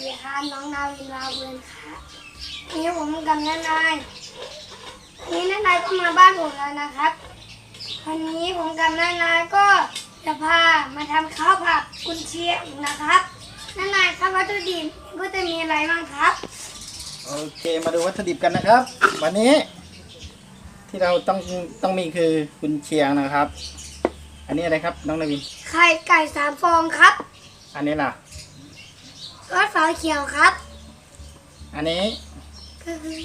ดีครับน้องนาวินลาเวนครับวันนี้ผมกับน้านายวันนี้น้านายก็มาบ้านผมแล้วนะครับวันนี้ผมกับน้านายก็จะพามาทำข้าวผัดกุนเชียงนะครับน้านายครับวัตถุดิบก็จะมีอะไรบ้างครับ โอเคมาดูวัตถุดิบกันนะครับ วันนี้ ที่เราต้องต้องมีคือกุนเชียงนะครับ อันนี้อะไรครับน้องนาวินไข่ไก่สามฟองครับ อันนี้ล่ะ รสฝาเขียวครับ อันนี้ก็คือ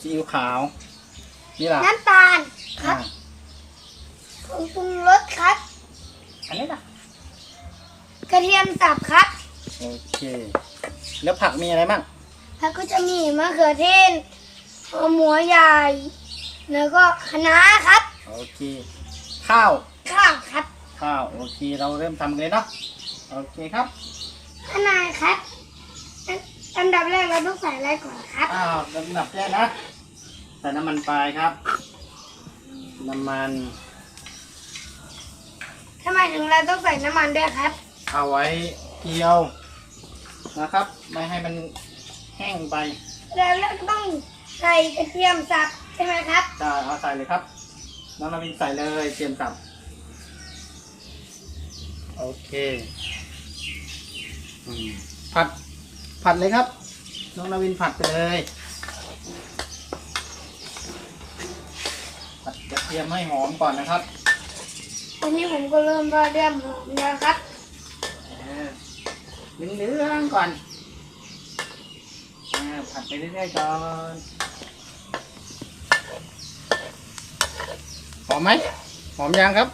ซีอิ๊วขาว นี่ล่ะน้ำตาลครัอ่าบผงปรุงรสครับ อันนี้ล่ะ กระเทียมสับครับโอเค แล้วผักมีอะไรบ้าง แล้วก็จะมีมะเขือเทศหัวหมูใหญ่ แล้วก็คะน้าครับ โอเค ข้าว ข้าวครับข้าว โอเค เราเริ่มทำกันเลยเนาะ โอเคครับ ขนายครับ อันอันดับแรกเราต้องใส่อะไรก่อนครับอ้าวลำดับแรกนะ ใส่น้ำมันไปครับ น้ำมัน ทำไมถึงเราต้องใส่น้ำมันด้วยครับ เอาไว้เกียวนะครับ ไม่ให้มันแห้งไปแล้วเราก็ต้องใส่กระเทียมสับใช่ไหมครับ จะเอาใส่เลยครับ น้องนาวินใส่เลยเตรียมสับ โอเคอืมผัด ผัดเลยครับ น้องนาวินผัดไปเลย ผัดกระเทียมให้หอมก่อนนะครับวันนี้ผมก็เริ่มว่าเริ่มหอมแล้วครับเหลืองๆก่อนอ่าผัดไปเรื่อยๆก่อนหอมไหมหอมยังครับ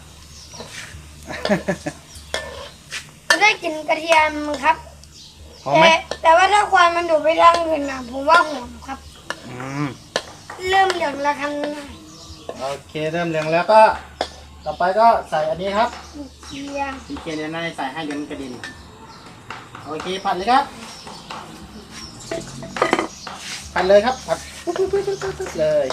จะได้กลินกระเทียมครับหอมไหม แต่แต่ว่าถ้าควันมันดูดไปทางอื่นนะผมว่าหอมครับ อืมเริ่มเหลืองแล้วครับโอเคเริ่มเหลืองแล้วก็ ต่อไปก็ใส่อันนี้ครับเทียมสีเขียวเนี่ยนายใส่ให้เดี๋ยวมันกระเด็นโอเคผัดเลยครับผัดเลยครับผัดปุ๊บปุ๊บปุ๊บปุ๊บปุ๊บเลย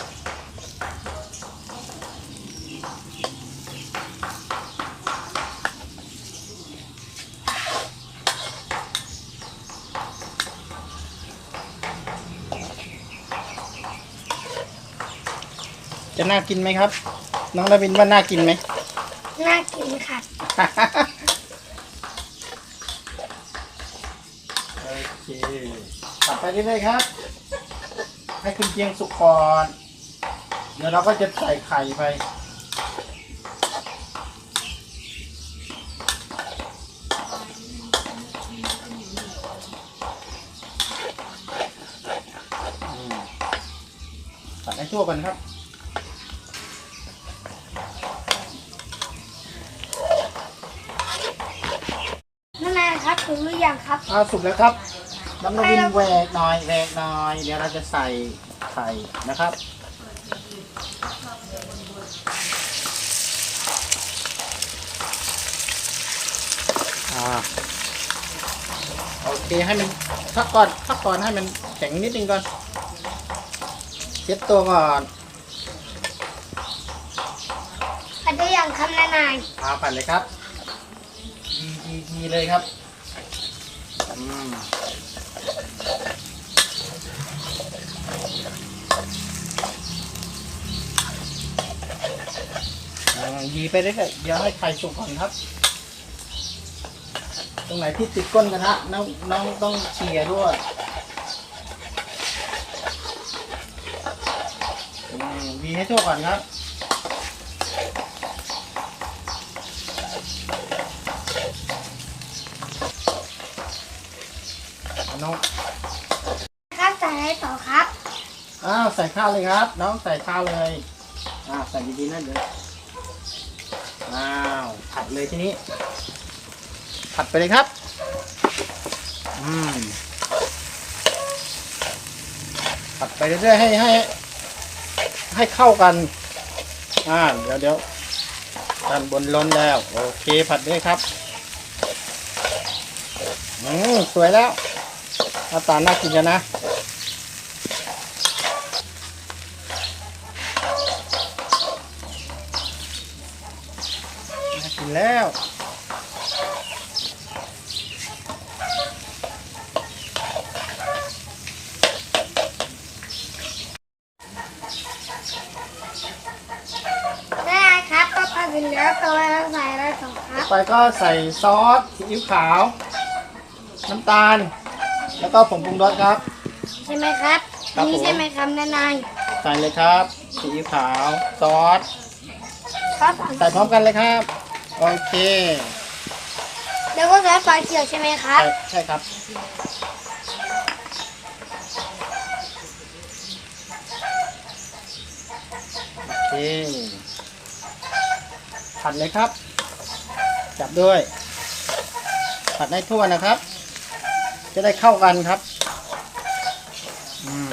จะน่ากินไหมครับ น้องดาวินว่าน่ากินไหม น่ากินครับโอเคตัดไปเรื่อยๆครับ ให้คุณเชียงสุกก่อนเดี๋ยวเราก็จะใส่ไข่ไปอืมตัดให้ทั่วกันครับ นั่น นายครับถึงหรือยังครับ เอาสุกแล้วครับน้ำนวินแหวกหน่อยแหวกหน่อย เดี๋ยวเราจะใส่ไข่นะครับอ่าโอเคให้มันพักก่อนพักก่อนให้มันแข็งนิดนึงก่อนเช็ดตัวก่อนอันได้ยังครับนานาย เอาปั่นเลยครับทีทีทีเลยครับอืมอ่า ยีไปเรื่อยๆเดี๋ยวให้ไข่สุกก่อนครับ ตรงไหนที่ติดก้นกระทะน้องน้องต้องเฉียด้วยอืมยีให้ทั่วก่อนครับ องครับใส่อะไรต่อครับ อ้าวใส่ข้าวเลยครับ น้องใส่ข้าวเลยอ้าวใส่ดีๆนะเดี๋ยวอ้าวผัดเลยทีนี้ ผัดไปเลยครับ อืมผัดไปเรื่อยๆให้ให้ ให้เข้ากัน อ่าเดี๋ยวเดี๋ยวด้านบนล้นแล้ว โอเคผัดด้วยครับ อืมสวยแล้ว หน้าตาน่ากินกันนะน่ากินแล้วได้ครับก็พอถึงแล้วต่อไปก็ใส่ซอสซีอิ๊วขาว น้ำตาล แล้วก็ผงปรุงรสครับ ใช่ไหมครับ ครับนี่ผม ใช่ไหมครับนายนายใส่เลยครับซีอิ๊วขาวซอสครับใส่พร้อมกันเลยครับ โอเคแล้วก็ซอสปลาเขียวใช่ไหมครับ ใช่ใช่ครับโอเคผัดเลยครับ จับด้วย ผัดให้ทั่วนะครับ จะได้เข้ากันครับอืม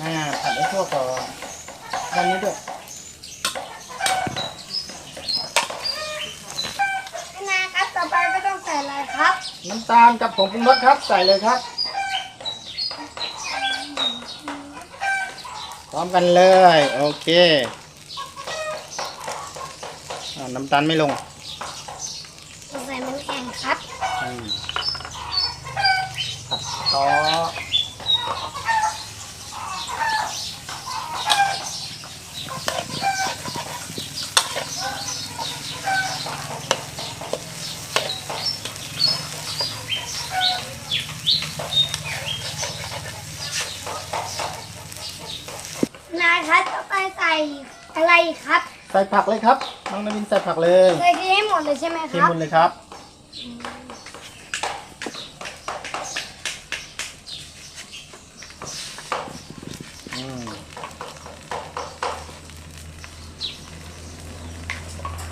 อ่าผัดให้ทั่วก่อนด้านนี้ด้วยนายนายครับต่อไปก็ต้องใส่อะไรครับ น้ำตาลกับผงปรุงรสครับ ใส่เลยครับ พร้อมกันเลย โอเคอ่า น้ำตาลไม่ลงใส่มันแข็งครับอืมผัดต่อนายครับต่อไปใส่อะไรอีกครับใส่ผักเลยครับ น้องนาวินใส่ผักเลยใส่ที่ให้หมดเลยใช่ไหมคเทรับ หมดเลยครับ อืม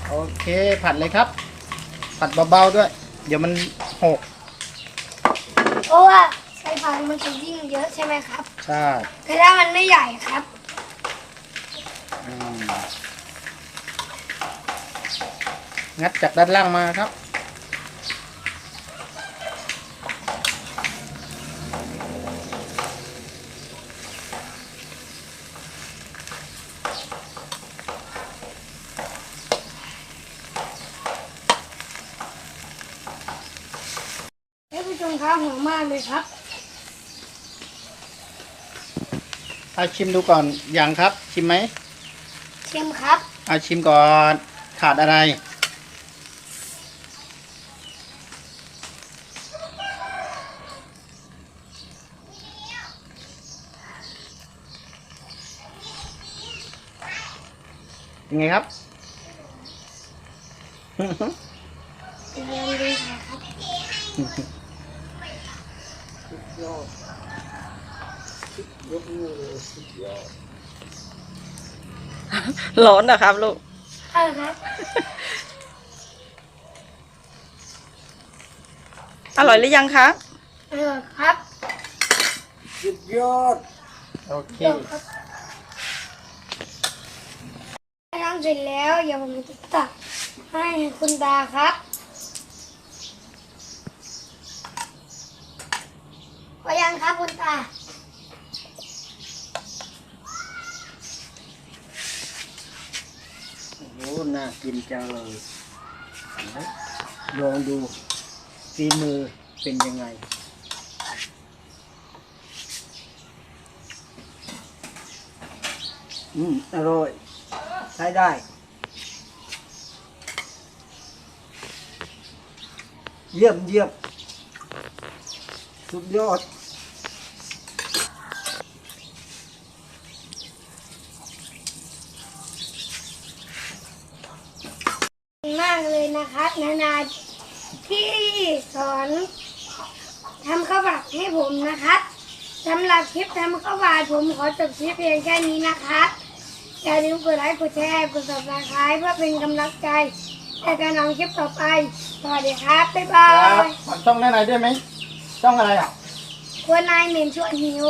โอเคผัดเลยครับ ผัดเบาๆด้วย เดี๋ยวมันหกเพราะว่าใส่ผักมันจะยิ่งเยอะใช่ไหมครับ ใช่ แต่ถ้ามันไม่ใหญ่ครับ อืม งัดจากด้านล่างมาครับท่านผู้ชมครับหอมมากเลยครับ เอาชิมดูก่อนยังครับ ชิมไหมเค็มครับ เอาชิมก่อน ขาดอะไร ยังไงครับเรียนดีครับร้อนนะครับลูกใช่ครับอร่อยหรือยังคะเออครับสุดยอดโอเคจบครับทำ เสร็จแล้วอย่าผมจะตักให้คุณตาครับพอยังครับคุณตาโอ้น่ากินจังเลยลองดูฝีมือเป็นยังไง อืม อร่อย ใช้ได้เยี่ยมเยี่ยมสุดยอด มากเลยนะครับ นานาที่สอนทำข้าวผัดให้ผมนะครับสำหรับคลิปทำข้าวผัดผมขอจบคลิปเพียงแค่นี้นะครับ อย่าลืมกดไลค์กดแชร์กด subscribe เพื่อเป็นกำลังใจในการทำคลิปต่อไปสวัสดีครับบ๊ายบาครับยฝากช่องได้ไหนด้วยไหมช่องอะไรอะควรนายเหม็นชวนหิว